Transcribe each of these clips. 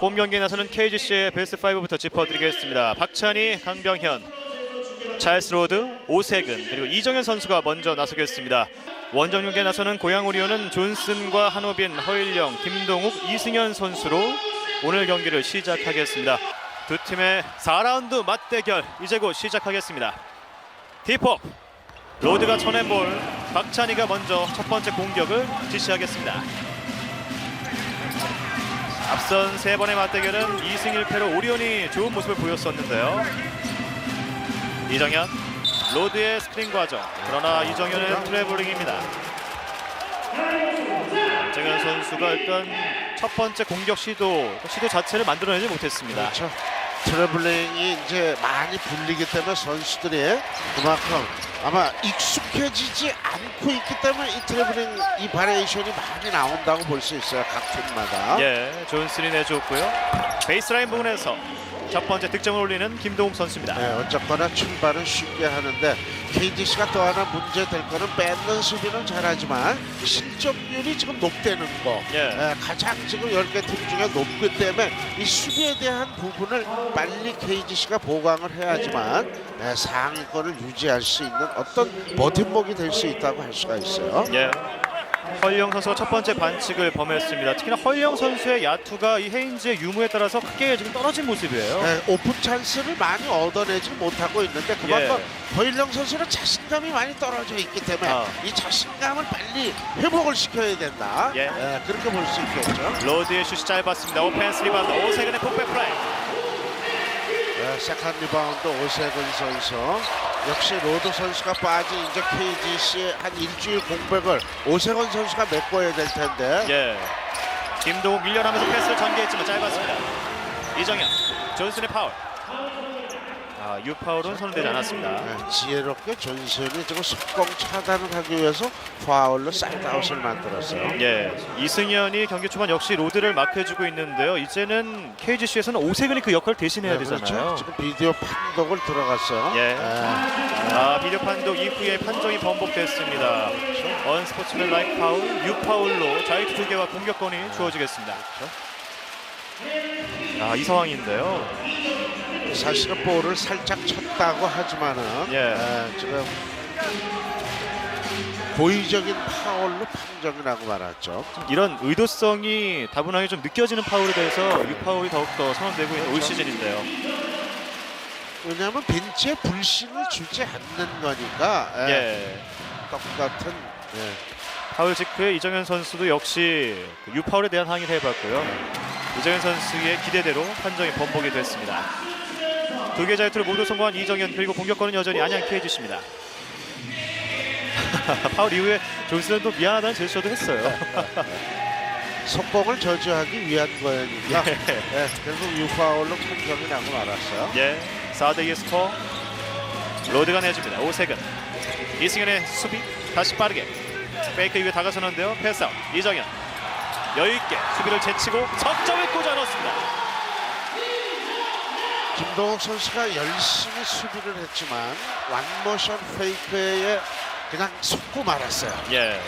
홈 경기에 나서는 KGC의 베스트 5부터 짚어드리겠습니다. 박찬희, 강병현, 찰스 로드, 오세근 그리고 이정현 선수가 먼저 나서겠습니다. 원정 경기에 나서는 고양 오리온은 존슨과 한호빈, 허일영, 김동욱, 이승현 선수로 오늘 경기를 시작하겠습니다. 두 팀의 4라운드 맞대결 이제 곧 시작하겠습니다. 디폭 로드가 쳐낸 볼 박찬희가 먼저 첫 번째 공격을 지시하겠습니다. 앞선 세 번의 맞대결은 2승 1패로 오리온이 좋은 모습을 보였었는데요. 이정현 로드의 스크린 과정 그러나 이정현의 트래블링입니다. 이정현 선수가 일단 첫 번째 공격 시도 시도 자체를 만들어내지 못했습니다. 그렇죠. 트래블링이 이제 많이 불리기 때문에 선수들이 그만큼 아마 익숙해지지 않고 있기 때문에 이 트래블링 이 바리에이션이 많이 나온다고 볼 수 있어요 각 팀마다. 예, 존슨이 내줬고요. 베이스라인 부분에서 첫 번째 득점을 올리는 김동욱 선수입니다. 네, 어쨌거나 출발은 쉽게 하는데 KGC가 또 하나 문제 될 거는 뺏는 수비는 잘하지만 실점률이 지금 높다는 거. 예. 예, 가장 지금 10개 팀 중에 높기 때문에 이 수비에 대한 부분을 빨리 KGC가 보강을 해야지만 예, 상위권을 유지할 수 있는 어떤 버팀목이 될 수 있다고 할 수가 있어요. 예. 허일영 선수가 첫 번째 반칙을 범했습니다. 특히나 허일영 선수의 야투가 이 헤인즈의 유무에 따라서 크게 지금 떨어진 모습이에요. 예, 오픈 찬스를 많이 얻어내지 못하고 있는데 그만큼 예. 허일영 선수는 자신감이 많이 떨어져 있기 때문에 아. 이 자신감을 빨리 회복을 시켜야 된다. 예. 그렇게 볼 수 있겠죠. 로드의 슛이 짧았습니다. 오펜스 리바운드 오세근의 폭백 플레이. 예, 세컨 리바운드 오세근 선수. 역시 로드 선수가 빠진 이제 KGC 한 일주일 공백을 오세근 선수가 메꿔야 될 텐데. 예. 김동욱 밀려나면서 패스를 전개했지만 짧았습니다. 이정현, 존슨의 파울. 아, 유 파울은 선언되지 않았습니다. 예, 지혜롭게 존슨이 지금 속공 차단을 하기 위해서 파울로 사이드아웃을 만들었어요. 예, 이승현이 경기 초반 역시 로드를 막혀주고 있는데요. 이제는 KGC에서는 오세근이 그 역할을 대신해야 네, 되잖아요. 그렇죠. 지금 비디오 판독을 들어갔어요. 예. 아, 비디오 판독 이후에 판정이 번복됐습니다. 언스포츠맨 라이크 파울, 유 파울로 자유투 두 개와 공격권이 주어지겠습니다. 아, 이 상황인데요. 사실은 볼을 살짝 쳤다고 하지만은 예. 예, 지금 고의적인 파울로 판정이 나고 말았죠. 이런 의도성이 다분하게 좀 느껴지는 파울에 대해서 유 파울이 더욱더 선언되고 있는 올 시즌인데요. 왜냐하면 벤치에 불신을 주지 않는 거니까 예, 예. 똑같은 예. 파울 직후에 이정현 선수도 역시 그 유파울에 대한 항의를 해봤고요. 이정현 선수의 기대대로 판정이 번복이 됐습니다. 두 개 자유투를 모두 성공한 이정현 그리고 공격권은 여전히 안양케 해주십니다. 파울 이후에 존슨은 또 미안하다는 제스처도 했어요. 속공을 저지하기 위한 거니까 예. 예, 결국 유파울로 판정이 나고 말았어요. 예, 4대2 스코어 로드가 내줍니다. 오세근 이승현의 수비 다시 빠르게 페이크 이후에 다가서는데요. 패스아웃 이정현 여유있게 수비를 제치고 석점을 꽂아 넣습니다. 김동욱 선수가 열심히 수비를 했지만 완모션 페이크에 그냥 속고 말았어요. 예.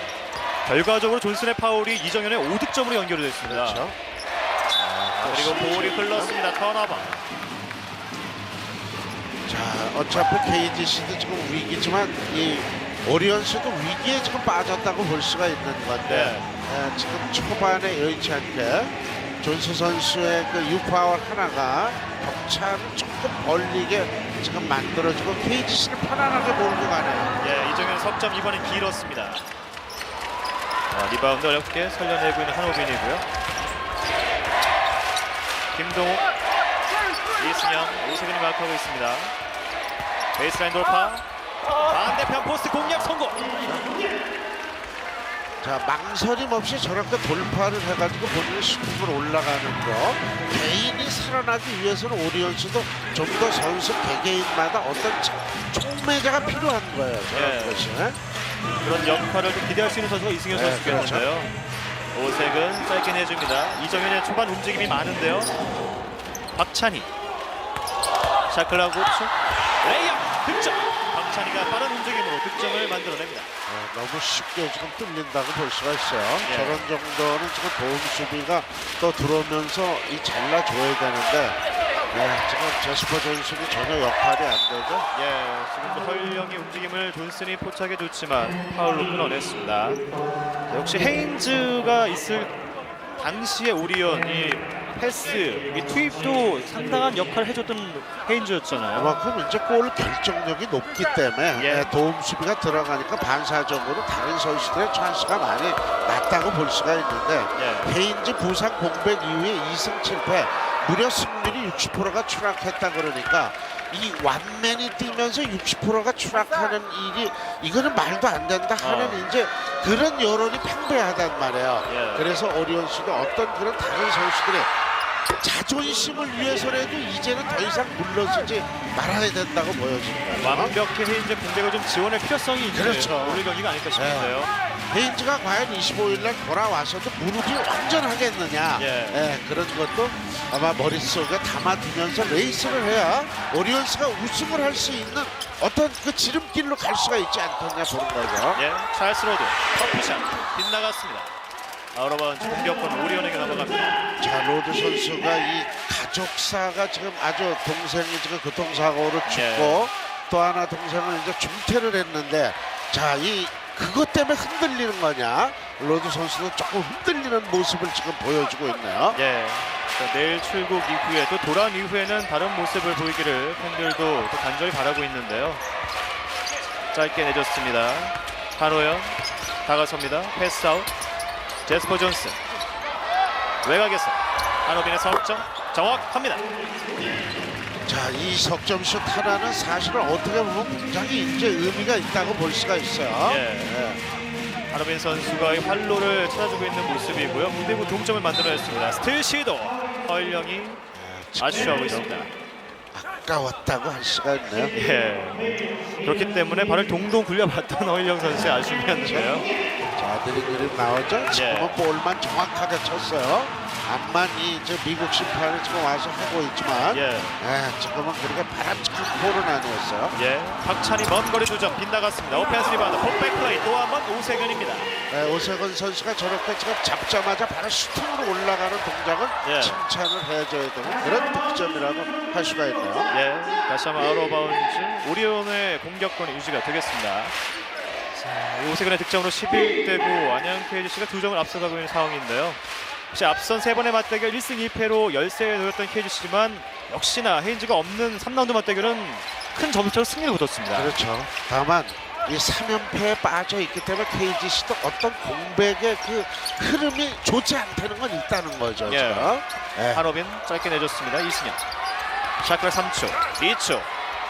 결과적으로 존슨의 파울이 이정현의 5득점으로 연결이 됐습니다. 그렇죠. 아, 그리고 볼이 흘렀습니다. 턴오버. 자, 어차피 KGC도 지금 위기지만 이 오리온스도 위기에 지금 빠졌다고 볼 수가 있는 건데 예, 지금 초반에 여의치 않게 존스 선수의 그 유파울 하나가 격차를 조금 벌리게 지금 만들어주고 KGC를 편안하게 몰고 가네요. 예, 이정현 석점 이번엔 길었습니다. 자, 리바운드 어렵게 살려내고 있는 한호빈이고요. 김동욱, 이승현, 오세근이 마크하고 있습니다. 베이스라인 돌파. 반대편 포스트 공략 성공. 자 망설임 없이 저렇게 돌파를 해가지고 본인의 수급을 올라가는 거 개인이 살아나기 위해서는 오리온스도 좀 더 선수 개개인마다 어떤 차- 촉매자가 필요한 거예요 저런 예. 것이 그런 역할을 좀 기대할 수 있는 선수가 이승현 네, 선수겠는데요. 오색은 짧게 내줍니다. 이정현의 초반 움직임이 많은데요. 박찬희 샤클라고 슛 레이업 득점 박찬희 박찬희가 빠른 움직임으로 득점을 만들어냅니다. 어, 너무 쉽게 지금 뚫린다고 볼 수가 있어요. 예. 저런 정도는 지금 도움 수비가 또 들어오면서 이 잘라줘야 되는데 네, 지금 제스퍼 존슨이 전혀 역할이 안 되죠. 예, 지금도 허일영의 움직임을 존슨이 포착해 줬지만 파울로 끊어냈습니다. 자, 역시 헤인즈가 있을 당시의 오리온 이 패스, 이 투입도 상당한 역할을 해줬던 헤인즈였잖아요. 그만큼 이제 골 결정력이 높기 때문에 예. 네, 도움 수비가 들어가니까 반사적으로 다른 선수들의 찬스가 많이 낮다고 볼 수가 있는데 예. 헤인즈 부상 공백 이후에 2승 7패 무려 승률이 60%가 추락했다 그러니까 이 완맨이 뛰면서 60%가 추락하는 일이 이거는 말도 안 된다 하는 어. 이제 그런 여론이 팽배하단 말이에요. 예. 그래서 오리온스도 어떤 그런 다른 선수들의 자존심을 위해서라도 이제는 더 이상 물러서지 말아야 된다고 보여집니다. 완벽히 헤인즈 공백을 좀 지원할 필요성이 있는 그렇죠. 오늘 경기가 아닐까 싶은데요. 헤인즈가 과연 25일 날 돌아와서도 무릎이 완전하겠느냐 예. 예, 그런 것도 아마 머릿속에 담아두면서 레이스를 해야 오리온스가 우승을 할 수 있는 어떤 그 지름길로 갈 수가 있지 않겠냐 보는 거죠 예, 찰스 로드 커피샷 빗나갔습니다. 아우러바운드 공격권 오리온에게 넘어갑니다. 자 로드 선수가 이 가족사가 지금 아주 동생이 지금 교통사고로 죽고 예. 또 하나 동생은 이제 중퇴를 했는데 자 이 그것 때문에 흔들리는 거냐 로드 선수도 조금 흔들리는 모습을 지금 보여주고 있네요 예. 자, 내일 출국 이후에 또 돌아온 이후에는 다른 모습을 보이기를 팬들도 또 간절히 바라고 있는데요. 짧게 내줬습니다. 한호연 다가섭니다. 패스아웃. 제스퍼 존슨 외곽에서 한호빈의 석점 정확합니다. 자, 이 석점슛 하나는 사실은 어떻게 보면 굉장히 이제 의미가 있다고 볼 수가 있어요. 예. 한호빈 선수가 이 활로를 찾아주고 있는 모습이고요. 그리고 동점을 만들어냈습니다. 스틸 시도 허일영이 아쉬워하고 있습니다. 아까웠다고 할 수가 있네요. 예. 그렇기 때문에 발을 동동 굴려봤던 허일영 선수의 아쉬움이었는데요. 자, 느릿느릿 나오죠? 지금은 예. 볼만 정확하게 쳤어요. 암만 이 미국 심판이 지금 와서 하고 있지만, 예. 예, 지금은 그렇게 바람직한 볼은 아니었어요. 예. 박찬이 먼 거리 두점 빗나갔습니다. 오펜스 리바운드 폭백 플레이 또 한 번 오세근입니다. 예, 오세근 선수가 저렇게 지금 잡자마자 바로 슈팅으로 올라가는 동작은 예. 칭찬을 해줘야 되는 그런 득점이라고 할 수가 있네요. 예. 다시 한번 아웃바운즈 오리온의 공격권이 유지가 되겠습니다. 자, 오세근의 득점으로 11대고 안양 KGC가 두 점을 앞서가고 있는 상황인데요. 혹시 앞선 세 번의 맞대결 1승 2패로 열세에 놓였던 KGC지만 역시나 헤인즈가 없는 3라운드 맞대결은 큰 점수차로 승리를 거뒀습니다. 그렇죠. 다만 이 3연패에 빠져 있기 때문에 KGC도 어떤 공백의 그 흐름이 좋지 않다는 건 있다는 거죠. 예. 지금. 예. 한호빈 짧게 내줬습니다. 이승현. 샤크라 3초, 2초.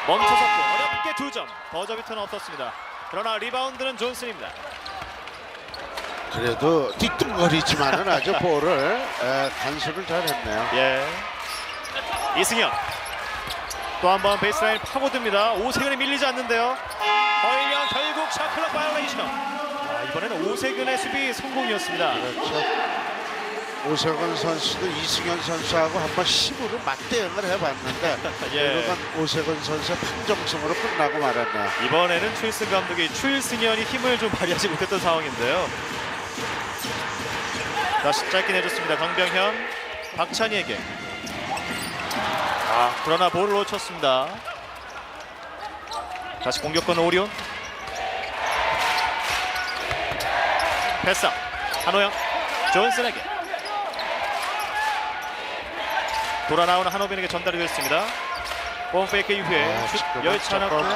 멈춰섰고 어렵게 두 점. 버저비터는 없었습니다. 그러나 리바운드는 존슨입니다. 그래도 뒤뚱거리지만은 아주 볼을 예, 간수를 잘했네요. 예. 이승현. 또 한 번 베이스라인 파고듭니다. 오세근이 밀리지 않는데요. 허일영 결국 샤클락 바이올레이션. 아, 이번에는 오세근의 수비 성공이었습니다. 그렇죠. 오세근 선수도 이승현 선수하고 한번 힘으로 맞대응을 해봤는데 예. 결국은 오세근 선수의 판정승으로 끝나고 말았네요. 이번에는 추일승 감독이 추일승현이 힘을 좀 발휘하지 못했던 상황인데요. 다시 짧게 내줬습니다. 강병현 박찬희에게. 아 그러나 볼을 놓쳤습니다. 다시 공격권 오리온. 패스. 한호영 존슨에게. 돌아 나오는 한호빈에게 전달이 됐습니다. 홈페이크 이후에 아, 슛 않았고 조금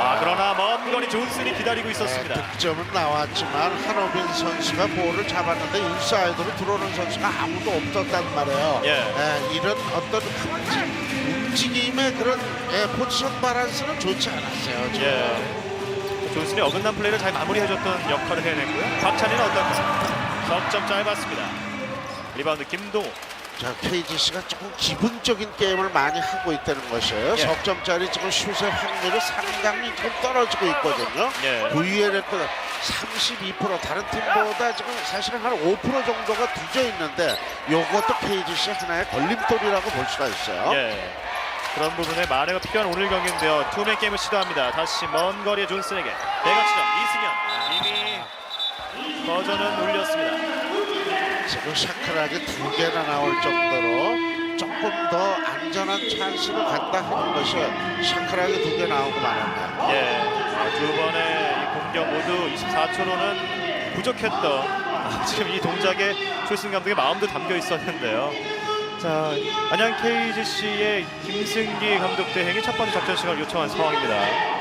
아 그러나 먼 거리 존슨이 기다리고 있었습니다. 네, 득점은 나왔지만 한호빈 선수가 볼을 잡았는데 인사이드로 들어오는 선수가 아무도 없었단 말이에요. 예. 예, 이런 어떤 움직- 움직임의 그런 예, 포지션 바란스는 좋지 않았어요. 지금. 예. 존슨이 어긋난 플레이를 잘 마무리해줬던 역할을 해냈고요. 박찬희는 어떤가요? 석점 짧았습니다. 리바운드 김동우. 자, KGC가 조금 기분적인 게임을 많이 하고 있다는 것이에요. 예. 석점짜리 지금 슛의 확률이 상당히 지금 떨어지고 있거든요. 예. VL의 32% 다른 팀보다 지금 사실은 한 5% 정도가 뒤져 있는데 요것도 KGC 하나의 걸림돌이라고 볼 수가 있어요. 예. 그런 부분에 만회가 필요한 오늘 경기인데요. 투맨 게임을 시도합니다. 다시 먼 거리의 존슨에게 대각치점 이승현 이미 버전은 올렸습니다. 지금 샤크락이 두 개나 나올 정도로 조금 더 안전한 찬스로 간다 하는 것이 샤크락이 두 개 나오고 말았네요. 예, 두 번의 이 공격 모두 24초로는 부족했던 아, 지금 이 동작에 출승 감독의 마음도 담겨 있었는데요. 자, 안양 KGC의 김승기 감독 대행이 첫 번째 작전 시간을 요청한 상황입니다.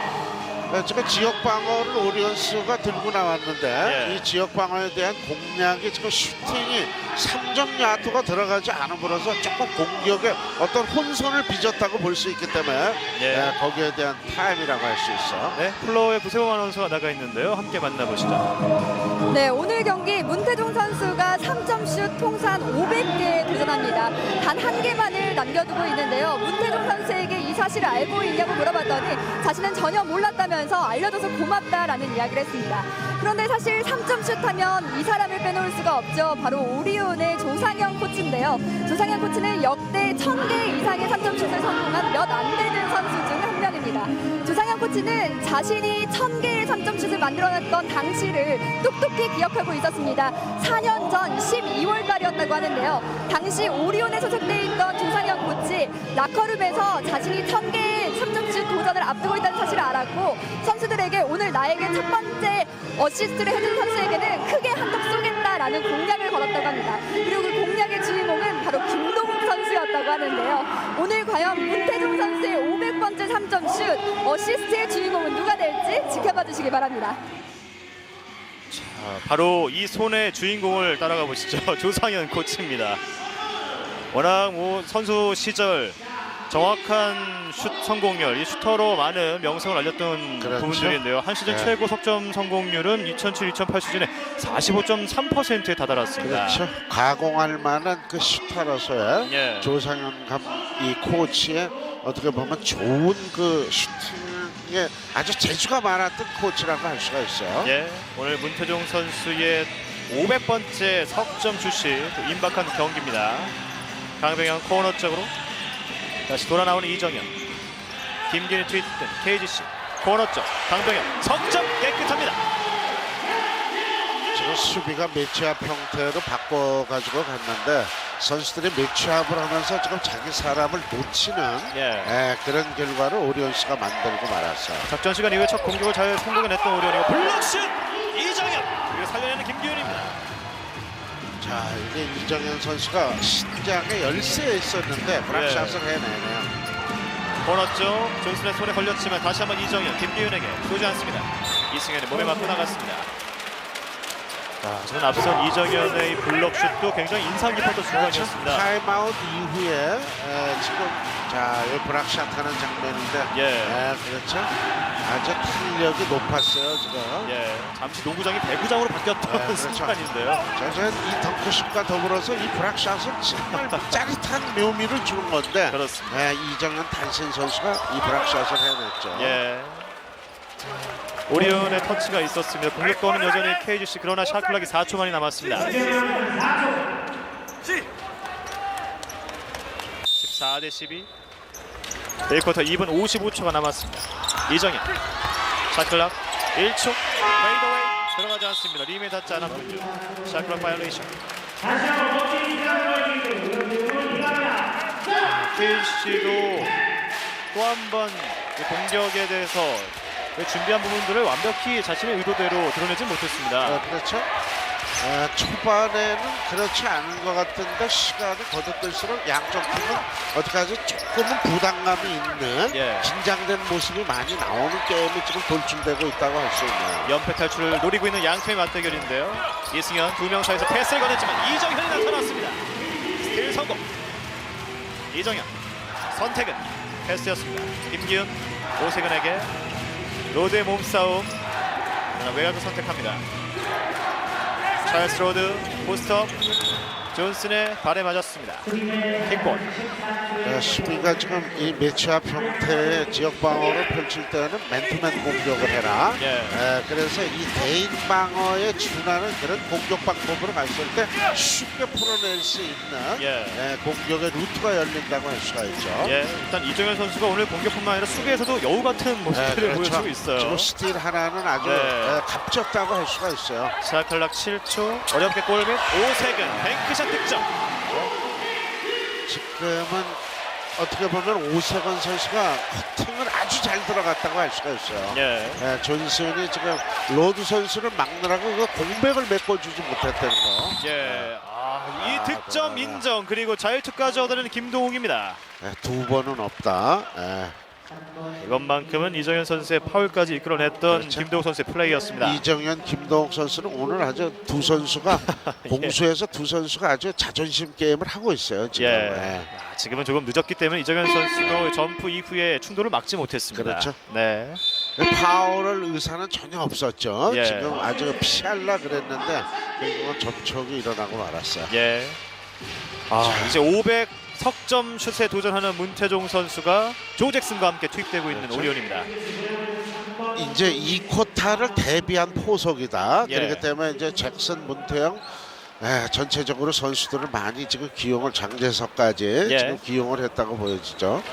네, 지금 지역 방어를 오리온스가 들고 나왔는데 예. 이 지역 방어에 대한 공략이 지금 슈팅이 3점 야투가 들어가지 않음으로써 조금 공격에 어떤 혼선을 빚었다고 볼 수 있기 때문에 예. 네, 거기에 대한 타임이라고 할 수 있어. 네, 플로어의 구세범 아나운서가 나가 있는데요. 함께 만나보시죠. 네, 오늘 경기 문태종 선수가 3점슛 통산 500개 도전합니다. 단 한 개만을 남겨두고 있는데요. 문태종 선수에게 이 사실을 알고 있냐고 물어봤더니 자신은 전혀 몰랐다면서 알려줘서 고맙다라는 이야기를 했습니다. 그런데 사실 3점슛 하면 이 사람을 빼놓을 수가 없죠. 바로 오리온의 조상현 코치인데요. 조상현 코치는 역대 1000개 이상의 3점슛을 성공한 몇안 되는 선수 중한 조상현 코치는 자신이 1000개의 3점슛을 만들어냈던 당시를 똑똑히 기억하고 있었습니다. 4년 전 12월 달이었다고 하는데요. 당시 오리온에 소속돼 있던 조상현 코치 라커룸에서 자신이 1000개의 3점슛 도전을 앞두고 있다는 사실을 알았고 선수들에게 오늘 나에게 첫 번째 어시스트를 해준 선수에게는 크게 한턱 쏘겠다라는 공약을 걸었다고 합니다. 그리고 그 공약의 주인공은 바로 김동욱 선수였다고 하는데요. 오늘 과연 문태종 선수의 500번째 3점 슛 어시스트의 주인공은 누가 될지 지켜봐 주시기 바랍니다. 아, 바로 이 손의 주인공을 따라가 보시죠. 조상현 코치입니다. 워낙 뭐 선수 시절 정확한 슛 성공률, 이 슈터로 많은 명성을 알렸던 그렇죠. 부분 중인데요. 한 시즌 네. 최고 석점 성공률은 2007-2008 시즌에 45.3%에 다다랐습니다. 그렇죠. 가공할 만한 그 슈터로서의 예. 조상현 감이 코치의 어떻게 보면 좋은 그 슈팅에 아주 재주가 많았던 코치라고 할 수가 있어요. 예, 오늘 문태종 선수의 500번째 석점 또 임박한 경기입니다. 강병현 코너 쪽으로 다시 돌아 나오는 이정현, 김기현 트위트 KGC 코너 쪽 강병현 석점 깨끗합니다. 지금 수비가 매치업 형태로 바꿔가지고 갔는데 선수들이 매치업을 하면서 지금 자기 사람을 놓치는 예. 예, 그런 결과를 오리온스가 만들고 말았어요. 작전 시간 이후에 첫 공격을 잘 성공해냈던 오리온이고 블록슛 이정현 그리고 살려내는 김기현입니다. 자 이게 이정현 선수가 신장에 열세에 있었는데 브락샷을 해내네요. 코너 쪽 존슨의 손에 걸렸지만 다시 한번 이정현 김기훈에게 쏘지 않습니다. 이승현이 몸에 맞고 나갔습니다. 자, 저는 앞선 이정현의 이 블록슛도 굉장히 인상 깊었던 순간이었습니다. 타임아웃 이후에 에, 지금 자, 이 브락샷 하는 장면인데 예. 예, 그렇죠. 아주 탄력이 높았어요 지금. 예, 잠시 농구장이 배구장으로 바뀌었던 네, 그렇죠. 순간인데요. 저는 이 덩크슛과 더불어서 이 브락샷은 정말 짜릿한 묘미를 주는 건데 그렇습니다. 예, 이정현 단신 선수가 이 브락샷을 해냈죠. 예. 오리온의 터치가 있었습니다. 공격권은 여전히 KGC 그러나 샤클락이 4초 만이 남았습니다. 14대 12. 1쿼터 2분 55초가 남았습니다. 이정현 샤클락 1초 페이드웨이 들어가지 않습니다. 림에 닿지 않았군요. 샤클락 바이올레이션. KGC도 또 한 번 공격에 대해서 준비한 부분들을 완벽히 자신의 의도대로 드러내지 못했습니다. 어, 그렇죠. 어, 초반에는 그렇지 않은 것 같은데 시간이 거듭될수록 양쪽 팀은 어떻게 하지 조금은 부담감이 있는 예. 긴장된 모습이 많이 나오는 게임이 지금 돌출되고 있다고 할 수 있네요. 연패 탈출을 노리고 있는 양 팀의 맞대결인데요. 이승현 두 명 사이에서 패스를 건넸지만 이정현이 나타났습니다. 스틸 성공. 이정현 선택은 패스였습니다. 김기훈 오세근에게 로드의 몸싸움 외곽을 선택합니다. 찰스 로드 포스트업 존슨의 발에 맞았습니다. 킥볼. 네, 수비가 지금 이 매치업 형태의 지역 방어를 펼칠 때는 맨투맨 공격을 해라. 예. 에, 그래서 이 대인 방어에 준하는 그런 공격 방법으로 갔을 때 쉽게 풀어낼 수 있는 예. 에, 공격의 루트가 열린다고 할 수가 있죠. 예, 일단 이정현 선수가 오늘 공격뿐만 아니라 수비에서도 여우 같은 네, 모습들을 그렇죠. 보여주고 있어요. 지금 스틸 하나는 아주 네. 에, 값졌다고 할 수가 있어요. 자, 탈락 7초. 어렵게 골밑 오세근 뱅크샷 득점. 지금은 어떻게 보면 오세건 선수가 커팅을 아주 잘 들어갔다고 할 수가 있어요. 예. 예, 존슨이 지금 로드 선수를 막느라고 그 공백을 메꿔주지 못했다는 거. 예. 아, 이 아, 득점 그러나. 인정 그리고 자유투까지 얻어내는 김동욱입니다. 예, 두 번은 없다. 예. 이번만큼은 이정현 선수의 파울까지 이끌어냈던 그렇죠. 김동욱 선수의 플레이였습니다. 이정현, 김동욱 선수는 오늘 아주 두 선수가 공수에서 두 선수가 아주 자존심 게임을 하고 있어요. 지금. 예. 예. 아, 지금은 조금 늦었기 때문에 이정현 선수도 점프 이후에 충돌을 막지 못했습니다. 그렇죠. 네. 파울을 의사는 전혀 없었죠. 예. 지금 아주 피할라 그랬는데 결국은 접촉이 일어나고 말았어요. 예. 아, 이제 500 석점 슛에 도전하는 문태종 선수가 조 잭슨과 함께 투입되고 있는 그렇죠. 오리온입니다. 이제 이 쿼타를 대비한 포석이다. 예. 그렇기 때문에 이제 잭슨, 문태영 에, 전체적으로 선수들을 많이 지금 기용을 장재석까지 예. 지금 기용을 했다고 보여지죠.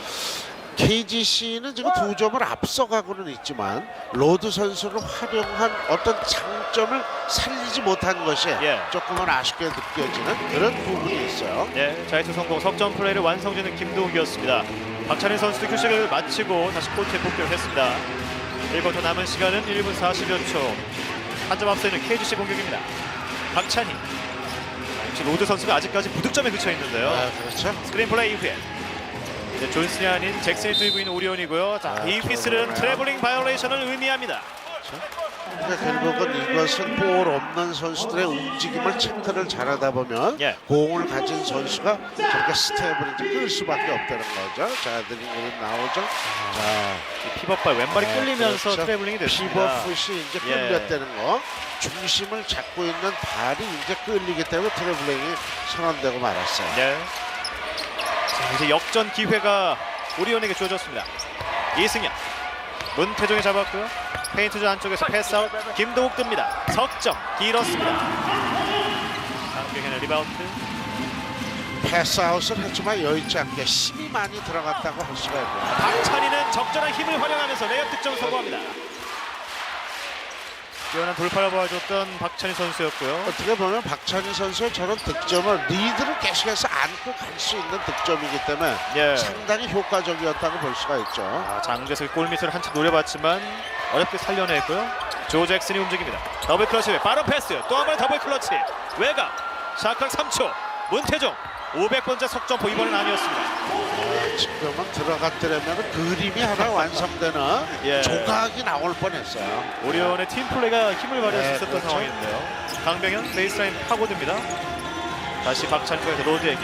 KGC는 지금 두 점을 앞서가고는 있지만 로드 선수를 활용한 어떤 장점을 살리지 못한 것이 예. 조금은 아쉽게 느껴지는 그런 부분이 있어요. 예, 자이투 성공 석점 플레이를 완성짓는 김동욱이었습니다. 박찬희 선수도 휴식을 마치고 다시 코트에 복귀했습니다. 1쿼터 남은 시간은 1분 40여 초. 한 점 앞서 있는 KGC 공격입니다. 박찬희. 역시 로드 선수가 아직까지 무득점에 그쳐 있는데요. 아, 그렇죠. 스크린 플레이 이후에 이제 존슨이 아닌 잭슨이 뛰고 있는 오리온이고요. 자, 아, 이 휘슬은. 트래블링 바이올레이션을 의미합니다. 그러니까 결국은 이것은 볼 없는 선수들의 움직임을 체크를 잘하다 보면 예. 공을 가진 선수가 저렇게 스텝을 이제 끌 수밖에 없다는 거죠. 자, 드리블 나오죠. 자, 이 피벗발 왼발이 네, 끌리면서 그렇죠. 트래블링이 됐습니다. 피버풋이 이제 예. 끌렸다는 거. 중심을 잡고 있는 발이 이제 끌리기 때문에 트래블링이 선언되고 말았어요. 네. 자, 이제 역전 기회가 오리온에게 주어졌습니다. 이승현, 문태종이 잡았고요. 페인트존 안쪽에서 패스아웃, 김동욱 뜹니다. 석점 길었습니다. 강경현의 리바운드. 패스아웃을 했지만 여의치 않게 힘이 많이 들어갔다고 할 수가 있네요. 박찬희는 적절한 힘을 활용하면서 레이업 득점 성공합니다. 뛰어난 돌파를 보여줬던 박찬희 선수였고요. 어떻게 보면 박찬희 선수의 저런 득점을 리드를 계속해서 안고 갈 수 있는 득점이기 때문에 예. 상당히 효과적이었다고 볼 수가 있죠. 아, 장재석이 골밑을 한참 노려봤지만 어렵게 살려냈고요. 조 잭슨이 움직입니다. 더블 클러치 외 빠른 패스 또 한 번 더블 클러치 외곽 샤클 3초 문태종 500번째 석점포 이번엔 아니었습니다. 아, 지금은 들어갔더라면 그림이 하나 완성되는 예. 조각이 나올 뻔했어요. 오리온의 팀 플레이가 힘을 발휘할 수 네, 있었던 그렇죠. 상황인데요. 강병현 베이스라인 파고듭니다. 다시 박찬희에서 로드에게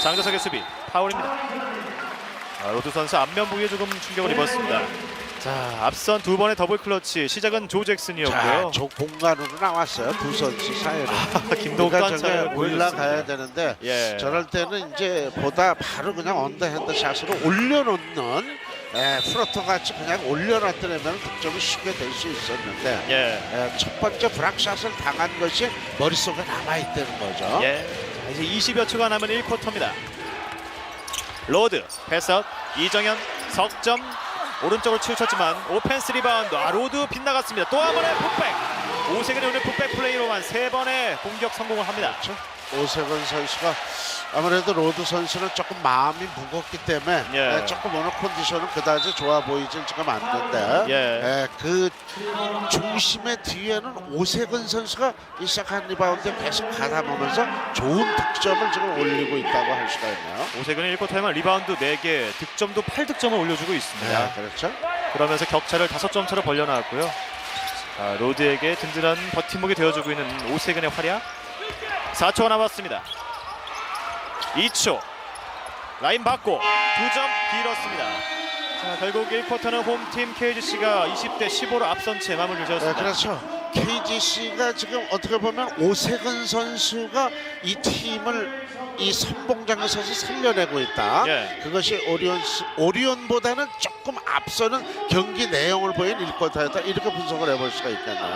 장재석의 수비 파울입니다. 아, 로드 선수 앞면 부위에 조금 충격을 입었습니다. 자 앞선 두 번의 더블 클러치 시작은 조 자, 잭슨이었고요. 저 공간으로 나왔어요. 두 선수 사이로. 김동욱 그러니까 저게 깐차를 올라가야. 되는데 예. 저럴 때는 이제 보다 바로 그냥 언더핸드 샷으로 올려놓는 예, 프로토 같이 그냥 올려놨더라면 득점이 쉽게 될 수 있었는데 예. 예, 첫 번째 브락샷을 당한 것이 머릿속에 남아있다는 거죠. 예. 자, 이제 20여 초가 남은 1쿼터입니다. 로드 패스아웃 이정현 석점 오른쪽으로 치우쳤지만 오펜스 리바운드 아 로드 빗나갔습니다. 또 한 번의 풋백 오세근의 오늘 풋백 플레이로만 세 번의 공격 성공을 합니다. 그렇죠. 오세근 선수가 아무래도 로드 선수는 조금 마음이 무겁기 때문에 예. 예, 조금 오늘 컨디션은 그다지 좋아 보이질 지금 않는데 예. 예, 그 중심의 뒤에는 오세근 선수가 이 시작한 리바운드에 계속 가담하면서 좋은 득점을 지금 올리고 있다고 할 수가 있네요. 오세근은 1쿼터에만 리바운드 4개, 득점도 8득점을 올려주고 있습니다. 네, 그렇죠. 그러면서 격차를 5점 차로 벌려놨고요. 자, 로드에게 든든한 버팀목이 되어주고 있는 오세근의 활약. 4초가 남았습니다. 2초. 라인 받고 2점 길었습니다. 자, 결국 1쿼터는 홈팀 KGC가 20대 15로 앞선 채 마무리를 네, 지었습니다. 그렇죠. KGC가 지금 어떻게 보면 오세근 선수가 이 팀을 이 선봉장에 서서 살려내고 있다. 예. 그것이 오리온 오리온보다는 조금 앞서는 경기 내용을 보인 일쿼터였다. 이렇게 분석을 해볼 수가 있겠네요.